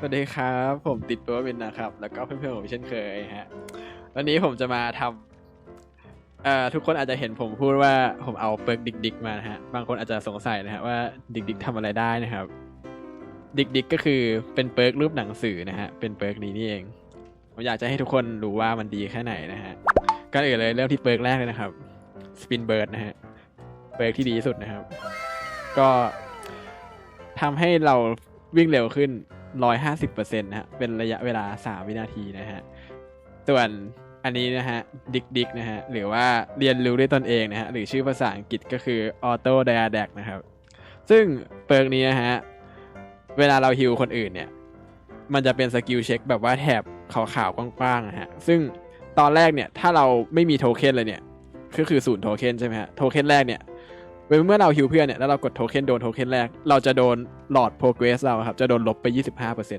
สวัสดีครับ ผมติดตัวเป็นนะครับ แล้วก็เพื่อนๆผมเช่นเคยฮะวันนี้ผมจะมาทำเอ่อทุกคนอาจจะเห็นผมพูดว่าผมเอาเปิร์กดิกดิกมานะฮะบางคนอาจจะสงสัยนะฮะว่าดิกดิกทำอะไรได้นะครับ ดิกดิกก็คือเป็นเปิร์กรูปหนังสือนะฮะเป็นเปิร์กนี้นี่เองผมอยากจะให้ทุกคนรู้ว่ามันดีแค่ไหนนะฮะก่อนอื่นเลยเริ่มที่เปิร์กแรกเลยนะครับสปินเบิร์ดนะฮะเปิร์กที่ดีที่สุดนะครับ ก็ทำให้เราวิ่งเร็วขึ้น 150%นะฮะ เป็นระยะเวลา 3 วินาทีนะฮะ ส่วนอันนี้นะฮะ ดิกดิกนะฮะ หรือว่าเรียนรู้ด้วยตนเองนะฮะ หรือชื่อภาษาอังกฤษก็คือ Auto Diadact นะครับ ซึ่งเปิร์กนี้นะฮะ เวลาเราฮิวคนอื่นเนี่ย มันจะเป็นสกิลเช็คแบบว่าแถบขาวๆกว้างๆนะฮะ ซึ่งตอนแรกเนี่ย ถ้าเราไม่มีโทเค็นเลยเนี่ย ก็คือศูนย์โทเค็นใช่ไหมฮะ โทเค็นแรกเนี่ย เมื่อเราฮิวเพื่อนเนี่ยแล้วเรากดโทเค็นโดนโทเค็นแรก เราจะโดนหลอดโปรเกรสเราครับจะโดนลบไป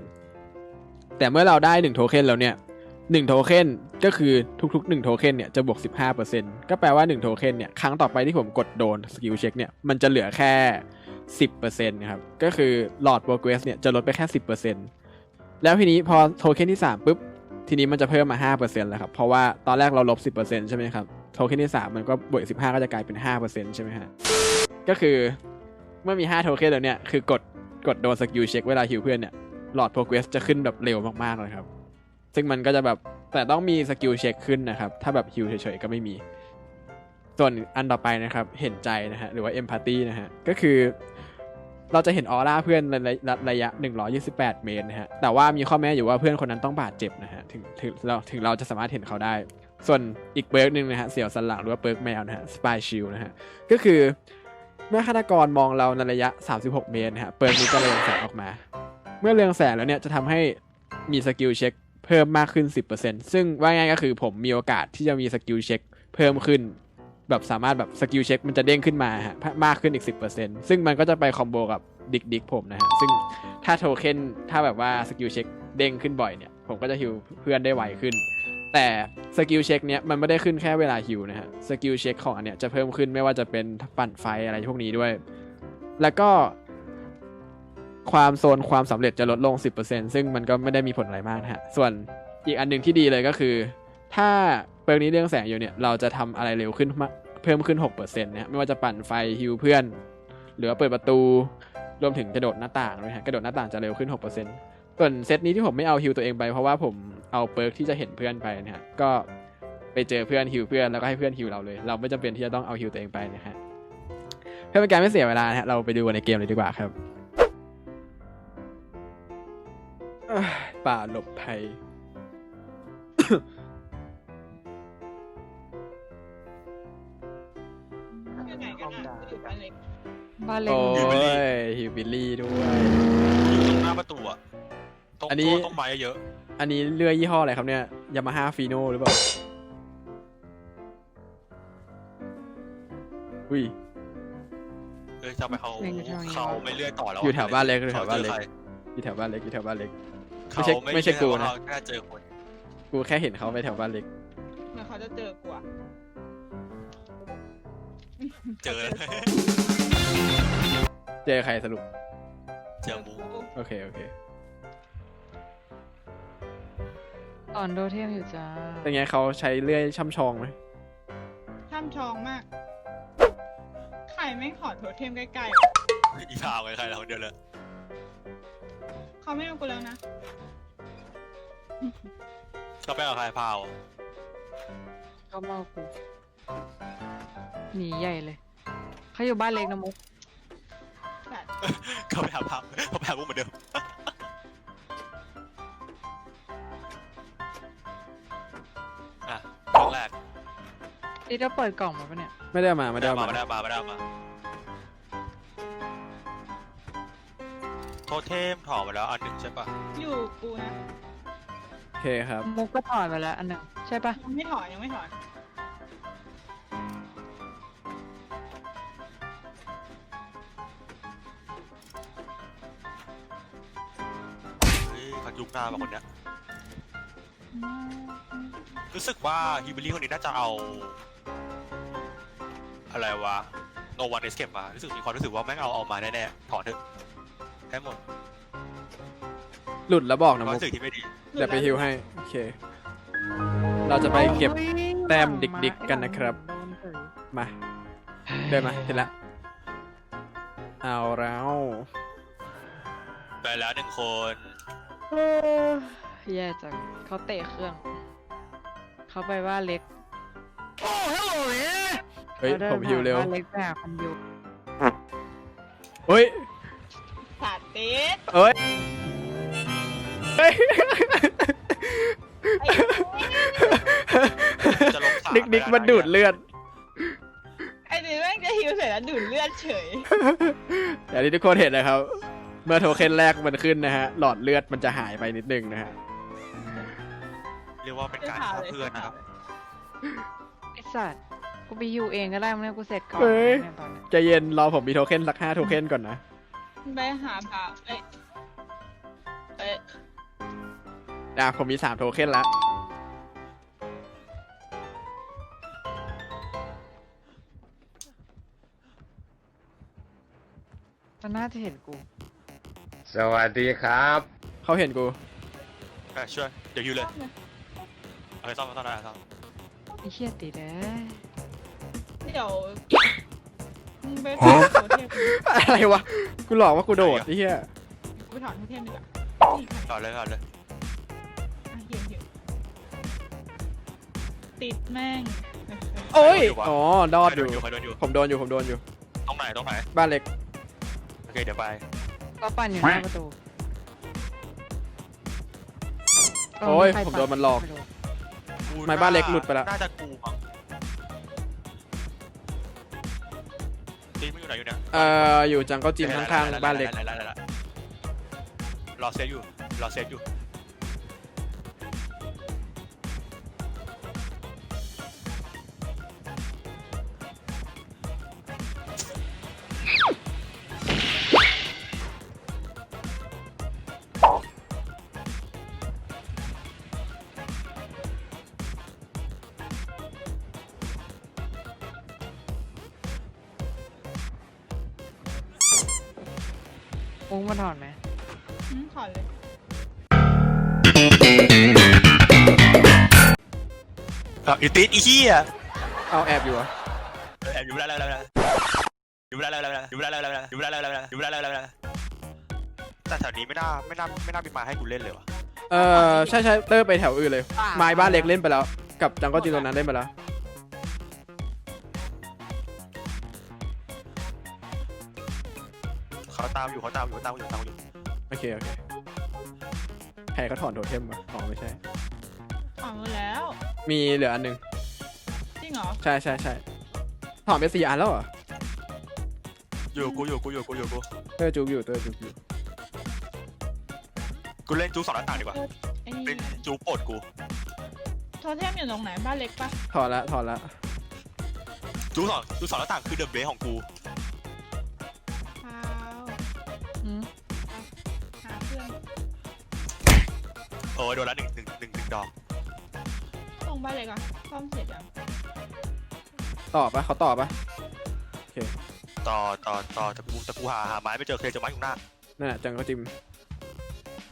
25%แต่เมื่อเราได้1โทเค็นแล้วเนี่ย1โทเค็นก็คือทุกๆ1โทเค็นเนี่ยจะบวก 15%ก็แปลว่า1โทเค็นเนี่ยครั้งต่อไปที่ผมกดโดนสกิลเช็คเนี่ยมันจะเหลือแค่ 10%นะครับก็คือหลอดโปรเกรสเนี่ยจะลดไปแค่ 10%แล้วทีนี้พอโทเค็นที่3ปุ๊บทีนี้มันจะเพิ่มมา 5%แล้วครับเพราะว่าตอนแรกเราลบ 10%ใช่ไหมครับ โทเค็นที่ 3 มันก็บวก15ก็จะกลายเป็น5%ใช่ไหมฮะ ก็คือเมื่อมี5โทเค็นแล้วเนี่ย คือกดกดโดนสกิลเช็คเวลาฮิวเพื่อนเนี่ยหลอดโปรเกรสจะขึ้นแบบเร็วมากๆเลยครับ ซึ่งมันก็จะแบบแต่ต้องมีสกิลเช็คขึ้นนะครับ ถ้าแบบฮิวเฉยๆก็ไม่มี ส่วนอันต่อไปนะครับ เห็นใจนะฮะ หรือว่าเอมพัตตีนะฮะ ก็คือ เราจะเห็นออร่าเพื่อนในระยะระยะ 128 เมตรนะฮะ แต่ว่ามีข้อแม้อยู่ว่าเพื่อนคนนั้นต้องบาดเจ็บนะฮะ ถึงถึงเราถึงเราจะสามารถเห็นเขาได้ ส่วนอีกเปิร์กหนึ่งนะฮะเสี่ยวสันหลังหรือว่าเปิร์กแมวนะฮะสปายชิลนะฮะก็คือเมื่อฆาตกรมองเราในระยะ 36 เมตรนะฮะเปิร์กนี้จะเรืองแสงออกมา เมื่อเรืองแสงแล้วเนี่ยจะทำให้มีสกิลเช็คเพิ่มมากขึ้น 10%ซึ่งว่าง่ายก็คือผมมีโอกาสที่จะมีสกิลเช็คเพิ่มขึ้น แบบสามารถแบบสกิลเช็คมันจะเด้งขึ้นมาฮะมากขึ้นอีก 10%ซึ่งมันก็จะไปคอมโบกับดิกดิกผมนะฮะซึ่งถ้าโทเค็นถ้าแบบว่าสกิลเช็คเด้งขึ้นบ่อยเนี่ยผมก็จะฮิวเพื่อนได้ไวขึ้น แต่สกิลเช็คเนี้ยมันไม่ได้ขึ้นแค่เวลาฮิวนะฮะสกิลเช็คของอันเนี้ยจะเพิ่มขึ้นไม่ว่าจะเป็นปั่นไฟอะไรพวกนี้ด้วย แล้วก็ ความโซนความสำเร็จจะลดลง 10%ซึ่งมันก็ไม่ได้มีผลอะไรมากะฮะส่วนอีกอันหนึ่งที่ดีเลยก็คือ ถ้าเปิร์กนี้เรื่องแสงอยู่เนี่ยเราจะทำอะไรเร็วขึ้นมากเพิ่มขึ้น 6%นะฮะไม่ว่าจะปั่นไฟฮิวเพื่อน หรือว่าเปิดประตูรวมถึงกระโดดหน้าต่างด้วยฮะกระโดดหน้าต่างจะเร็วขึ้น 6%ส่วนเซตนี้ที่ผมไม่เอาฮิวตัวเองไปเพราะว่าผม เอาเปิร์กที่จะเห็นเพื่อนไปนะฮะก็ไปเจอเพื่อนฮิวเพื่อนแล้วก็ให้เพื่อนฮิวเราเลย เราไม่จำเป็นที่จะต้องเอาฮิวตัวเองไปนะฮะเพื่อเป็นการไม่เสียเวลานะฮะเราไปดูกันในเกมเลยดีกว่าครับเอ้ยป่าหลบภัยอยู่ไหนกันอะอยู่บ้านเล็กบ้านเล็กโอ้เหมือนกันยฮิวบิลลี่ด้วย อยู่ตรงหน้าประตูอะตรงอันนี้ต้นต้นไม้เยอะ อันนี้เรือยี่ห้ออะไรครับเนี่ยยามาฮ่าฟีโนหรือเปล่าอุ้ย เออจะไปเขาเขาไม่เลื่อยต่อแล้วะอยู่แถวบ้านเล็กอยู่แถวบ้านเล็กขจอใครอยู่แถวบ้านเล็กอยู่แถวบ้านเล็กไม่เขาใช่ไม่ไม่ใช่กูนะเลื่อยแต่ว่าเขาแค่เจอคนกูแค่เห็นเขาไปแถวบ้านเล็กเหมื่อนเขาจะเจอกว่าเจอเลยเจอใครสรุป เจอบูโอเคโอเค ตอนโดเทมอยู่จ้าเป็นไงเขาใช้เลื่อยช่ำชองไหมช่ำชองมากใครไม่งขอโทษเทมใกล้อีพาวไงใครเราคนเดียวเลยๆเขาไม่เอากูแล้วนะก็ไปเอาใครพาวก็มาเอากูหนีใหญ่เลยเขาอยู่บ้านเล็กนะมุกแต่เขาไปหาพาวเขาไปหาบูเหมือนเดิม นี่เราเปิดกล่องมาปะเนี่ย ไม่ได้เอามาไม่ได้เอามามาไม่ได้มาไม่ได้มาโทเทมถอดมาแล้วอันหนึ่งใช่ปะอยู่กูนะโอเคครับ มุกก็ถอดไปแล้วอันหนึ่งใช่ปะยังไม่ถอนยังไม่ถอนเฮ้ยเขายุกหน้ามาคนเนี้ย รู้สึกว่าฮิบิลี่คนนี้น่าจะเอา อะไรวะ no one escape มารู้สึกมีความรู้สึกว่าแม่งเอาเอามาแน่ๆถอนเถอะได้หมดหลุดแล้วบอกนะความมุกรู้สึกที่ไม่ดี เดี๋ยวไปฮิวให้ โอเค เราจะไปเก็บ แต้มดิกๆกันนะครับ มา เดินมาเห็นละ เอาแล้ว ไปแล้วหนึ่งคน เออ แย่จังเขาเตะเครื่อง เขาไปว่าเล็กเฮ้ย ขาดินผมฮิวเร็วผ่านบ้านเล็กไปหาคนอยู่เฮ้ย สาดติดเอ้ย เฮ้ย ไอ้จะลงสามดิกดิกมันดูดเลือด ไอ้นี่แม่งจะฮิวเสร็จแล้วดูดเลือดเฉย อย่างที่ทุกคนเห็นนะครับเมื่อโทเค็นแรกมันขึ้นนะฮะ หลอดเลือดมันจะหายไปนิดนึงนะฮะ เรียกว่าเป็นการฆ่าเพื่อนนะครับ ไอสัตว์กูไปฮิวเองก็ได้มั้งเนี่ยกูเสร็จก่อนเฮ้ย เนี่ยตอนเนี้ยใจเย็นรอผมมีโทเค็นสักห้าโทเค็นก่อนนะ ไปหาผาเอ้ยเอ้ยอะผมมีสามโทเค็นละ มันน่าจะเห็นกู สวัสดีครับ เขาเห็นกู เออช่วยเดี๋ยวยูเลยเอาไปซ่อมซ่อมได้ซ่อมไอ้เหี้ยติดเอ้ยเดี๋ยวมึงไปถอดโทเทมอะไรวะ กูหลอกว่ากูโดดไอ้เหี้ย กูไปถอดโทเทมดีกว่านี่ค่ะต่อเลยต่อเลยอะเหี้ยเหี้ยติดแม่งโอ้ย อ๋อ ดอดใครอโดยู่ นอยู่ใครโดนอยู่ผมโดนอยู่ ผมโดนอยู่ ตรงไหนตรงไหนบ้านเล็ก โอเคเดี๋ยวไป ก็ปั่นอยู่หน้าประตูโอ้ยเใครผมโดนมันหลอก ไรู้ไม่บ้านเล็กหลุดไปละ น่าจะกูมั้งตีมันอยู่ไหนอยู่เนี่ยเอ่ออยู่จังก็จิมข้างๆบ้านเล็กรอเซฟอยู่ รอเซฟอยู่ มุ้งมาถอนไหมอืมถอดเลยอะอยู่ติดอีเหี้ยเอาแอบอยู่เหรอแอบอยู่แล้วแล้วแล้วอยู่แล้วแล้วแล้วอยู่แล้วแล้วแล้วอยู่แล้วแล้วแล้วอยู่แล้วแล้วแล้วแต่แถวนี้ไม่น่าไม่น่าไม่น่ามีมาให้กูเล่นเลยวะเอ่อใช่ใช่เตอร์ไปแถวอื่นเลย ไม้บ้านเล็กเล่นไปแล้ว กับจังก็จิมตรงนั้นเล่นไปแล้ว ตามอยู่เขาตามอยู่เขาตามอยู่เขาตามอยู่โอเค โอเคใครเขาถอนโทเทมมาอ๋อไม่ใช่ ถอดหมดแล้ว มีเหลืออันหนึงจริงเหรอ ใช่ใช่ใช่ถอนไปสี่อันแล้วเหรออยู่กูอยู่กูอยู่กูอยู่กูเตอร์จุกอยู่เตอร์จุกอยู่กูเล่นจูสองหน้าต่างดีกว่าไอ้นี่เป็นจูโปรดกูโทเทมอยู่ตรงไหนบ้านเล็กปะถอนละถอนละจูสองจูสองหน้าต่างคือเดอะเบสของกู อ้ยโดนละหนึ่งหนึ่งหนึ่งหนึ่งดอกตรงบ้านเล็กอะซ่อมเสร็จยังต่อปะเขาต่อปะต่อต่อต่อแต่กูแต่กูหาหาไม้ไม่เจอเคยเจอไม้อยู่หน้านั่นแหละจังก็จิม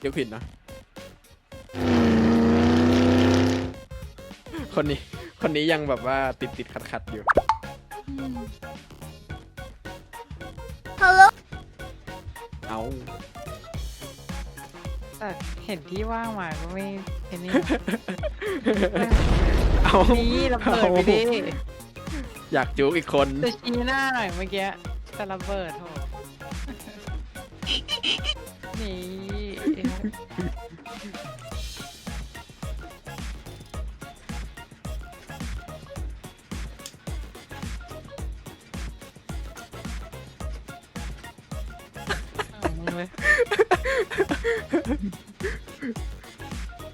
ยกผิดนะ คนนี้ คนนี้ยังแบบว่าติดติดขัดขัดๆอยู่ อืม เอา แต่เห็นที่ว่างมาก็ไม่เห็นนี่ เอานี่ระเบิดไปดิอยากจุกอีกคน จะชี้หน้าหน่อยเมื่อกี้แต่ระเบิดโถนี่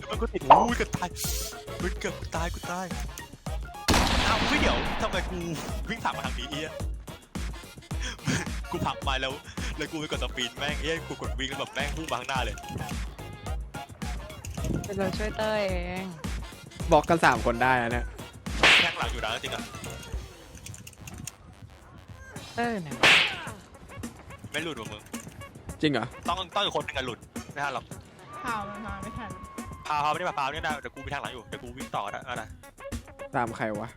มันก็ติดอู้ยเกือบตายเฮ้ยเกือบกูตายกูตายอ้าวไม่เดี๋ยวทำไมกูวิ่งผ่านมาทางนี้เอี้ยกูผลักมาแล้ว แล้วกูไปกดสปีดแม่งเอ้ยกูกดวิ่งแล้วแบบแม่งพุ่งมาข้างหน้าเลยเดี๋ยวเราช่วยเต้ยเองบอกกันสามคนได้อะเนี่ยแข้งหลังอยู่นะจริงอะเต้ยเนี่ยไม่หลุดหรอกมึงจริงเหรอต้องต้องอีกคนหนึงอะหลุด ไม่ทันหรอกข่าวมันมาไม่ทันพาพาไม่ได้มาพาเนี่ยนะเดี๋ยวกูไปทางหลังอยู่เดี๋ยวกูวิ่งต่อนะอะไรตามใครวะ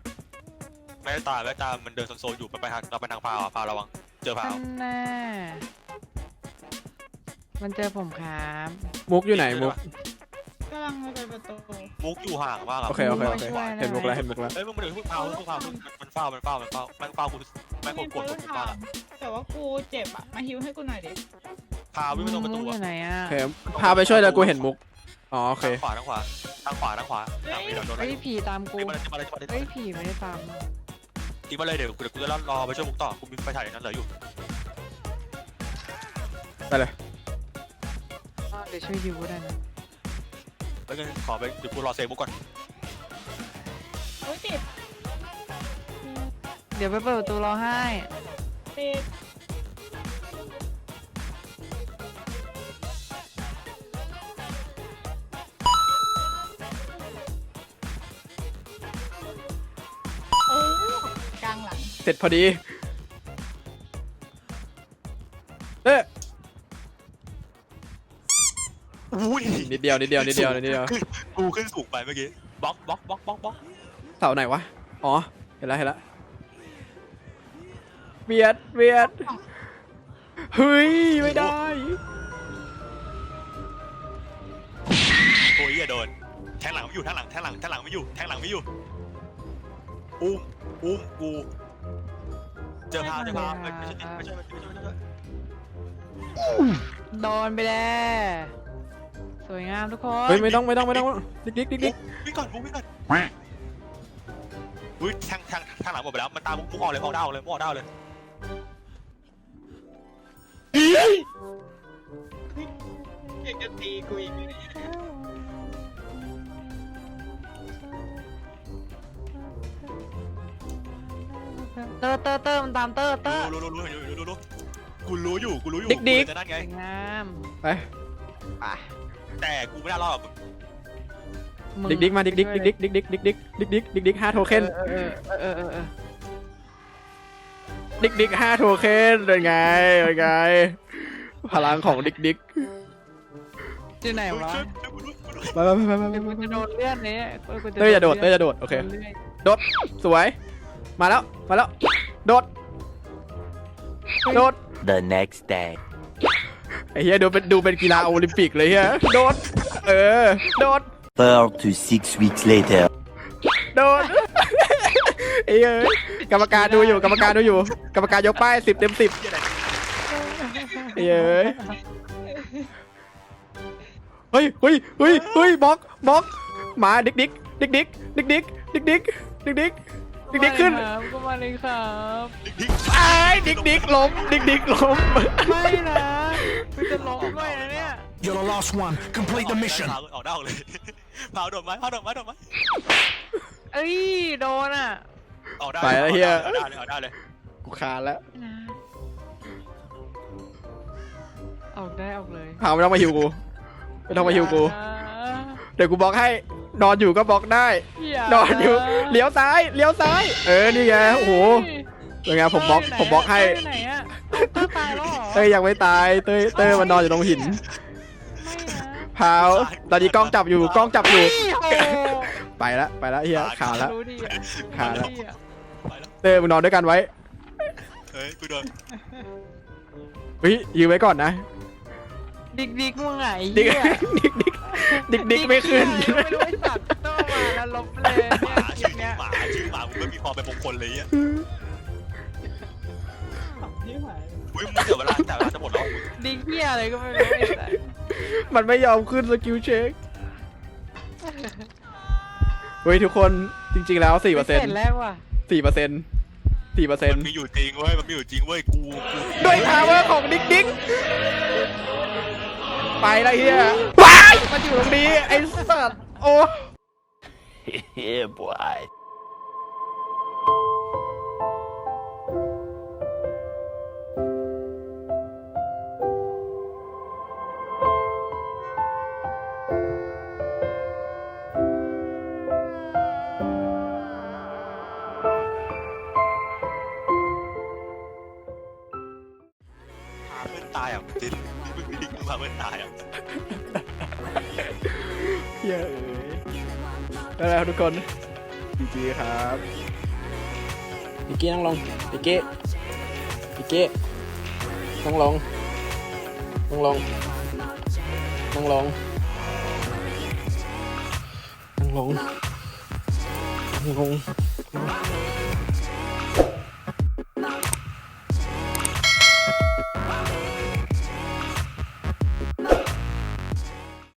ไม่ได้ตามไม่ได้ตามมันเดินโซนๆอยู่มันไปทางเราไปทางพาวอะพาวระวังเจอพาท่าวนแน่มันเจอผมครับมุกอยู่ไหนมุกกำลังมาไปประตู มุกอยู่ห่างมากอะโอเคโอเคโอเคช่วยได้เห็นมุกแล้วเห็นมุกแล้วเอ้ยมึงมาเดี๋ยวพึ่งพาวพึ่งพาวพึ่งมันเฝ้ามันเฝ้ามันเฝ้ามันเฝ้ากูไม่กดกดกดมากอะแต่ว่ากูเจ็บอะ มาฮิวให้กูหน่อยดิ พาววิ่งไปตรงประตูมุกออะยู่ไหนอะโอเคพาไปช่วยแล้วกูเห็นมุก อ๋อโอเค ทางขวาทางขวาทางขวาทางขวาทางนี้เราโดนอะไรเฮ้ยผีตามกูตีมาเลยตีมาเลยตีมาเลยเฮ้ยผีไม่ได้ตามตีมาเลยเดี๋ยวกูเดี๋ยวกูจะรอไปช่วยมุกต่อกูมีไฟฉายนั้นเหลืออยู่ไปเลย อ้าวเดี๋ยวช่วยดิวก็ได้นะแล้วกันขอไปเดี๋ยวกูรอเซฟมุกก่อนโอ้ยติดเดี๋ยวไปเปิดประตูรอให้ติด เสร็จพอดี เอ๊ะอุ้ยนิดเดียวนิดเดียวนิดเดียวนิดเดียวขึ้นกูขึ้นสูงไปเมื่อกี้บล็อกบล็อกบล็อกบล็อกบล็อกเสาไหนวะ อ๋อ เห็นแล้วเห็นแล้วเบียดเบียดเฮ้ย ไม่ได้ โอ้ยอย่าโดน แทงหลังไม่อยู่แทงหลังแทงหลังแทงหลังไม่อยู่แทงหลังไม่อยู่อุ้มอุ้มกู เจอพาเจอพาไม่ใช่ไม่ใช่ไม่ใช่ไม่ใช่ไม่ใช่โดนไปแล้วสวยงามทุกคนเฮ้ยไม่ต้องไม่ต้องไม่ต้องดิ๊กดิ๊กดิ๊กดิ๊กวิ่งก่อนกูวิ่งก่อนอุ้ยแทงแทงแทงหลังหมดไปแล้วมันตามมุกมุกออกเลยมุกออกดาวเลยมุกออกดาวเลยอยากจะตีกูอีก อร์เตอร์เตอร์มันตามเตอร์เตอร์รู้รู้รู้รู้รู้รู้รู้กูรู้อยู่กูรู้อยู่ดิ๊กดิ๊กแต่นั่นสไงวยงามไปแต่กูไม่ได้รอดกับมึงมึงดิ๊กดิ๊กมาดิ๊กดิ๊กดิ๊กดิ๊กดิ๊กดิ๊กดิ๊กดิ๊กดิ๊กดิ๊กดิ๊กห้าโทเค็นเออเออเออเออเออดิ๊กดิ๊กห้าโทเค็นเป็นไงเป็นไงพลังของดิ๊กดิ๊กที่ไหนวะช่วยช่วยกูด้วยกูด้วยไปไปไปไปเดี๋ยวไปกูจะโดนเลื่อนนี้เต้ยอย่าโดดเต้ยอย่าโดดโอเค โดดสวย มาแล้ว มาแล้ว โดด โดด The next day. ไอ้เหี้ยดูเป็นดูเป็นกีฬาโอลิมปิกเลยเฮียโดด เออ โดด Four to six weeks later. โดดไอ้เหี้ยกรรมการดูอยู่กรรมการดูอยู่ กรรมการยกป้ายสิบเต็มสิบไอ้เหี้ยเฮ้ยเฮ้ยเฮ้ยเฮ้ยบล็อกบล็อกหมาดิ๊กดิ๊กดิ๊กดิ๊กดิ๊กดิ๊กดิ๊กดิ๊กดิ๊กดิ๊ก ดิ๊กดิ๊กขึ้นครับก็มาเลยครับดิ๊กไอ้ายดิ๊กดิ๊กล้มดิ๊กดิ๊กล้มไม่นะกูจะร้องด้วยนะเนี่ย You're the last one. Complete the mission. พาออกดาวเลยพาโดดไหมพาโดดไหมโดดไหมเอ้ยโดนอะออกได้ไปแล้วเฮียออกได้เลยออกได้เลยกูคานแล้วนะออกได้ออกเลยพาไม่ต้องมาฮิวกูไม่ต้องมาฮิวกูอ่าเดี๋ยวกูบล็อกให้ นอนอยู่ก็บล็อกได้อย่านอนอยู่เลี้ยวซ้ายเลี้ยวซ้าย เออนี่ไงโอ้โหเป็นไงผมบล็อกผมบล็อกให้เต้ยไหนอะเต้ยตายแล้วเหรอเต้ยยังไม่ตายเต้ยเต้ยมันนอนอยู่ตรงหินไม่นะพาวตอนนี้กล้องจับอยู่กล้องจับอยู่โอ้ไปละไปละเฮียขาดละรู้ดีอะขาดละรู้ดีอะไปแล้วเต้ยมึงนอนด้วยกันไว้เฮ้ยกูโดนเฮ้ยยืมไว้ก่อนนะ ดิกดิกมึงไงดิกเหี้ยดิ๊กดิกดิกดิกไม่ขึ้นไม่รู้ไอ้สัตว์ต้องมาแล้วลบเลยหมาชื่อเนี้ยหมาชื่อหมามึงไม่มีความเป็นมงคลเลยอะขำที่หายอุ้ยมึงเดี๋ยวเวลาแต่เวลาจะหมดแล้วดิกเหี้ยอะไรก็ไม่รู้มันไม่ยอมขึ้นสกิลเช็คเฮ้ยทุกคนจริง ๆ แล้วสี่เปอร์เซ็นเสร็ต์แล้วว่ะสี่เปอร์เซ็นต์สี่เปอร์เซ็นต์มันมีอยู่จริงเว้ยมันมีอยู่จริงเว้ยกูด้วยพาวเวอร์ของดิ๊กดิ๊ก ไปละเฮียว้ายมาอยู่ตรงนี้ไอ้สัตว์โอ้ yeah, boy. เยเอ้ได้แล้วทุกคนดีจีครับพิกกี้นั่งลงพิกกี้พิกกี้นั่งลงนั่งลงนั่งลงนั่งลงนั่งลง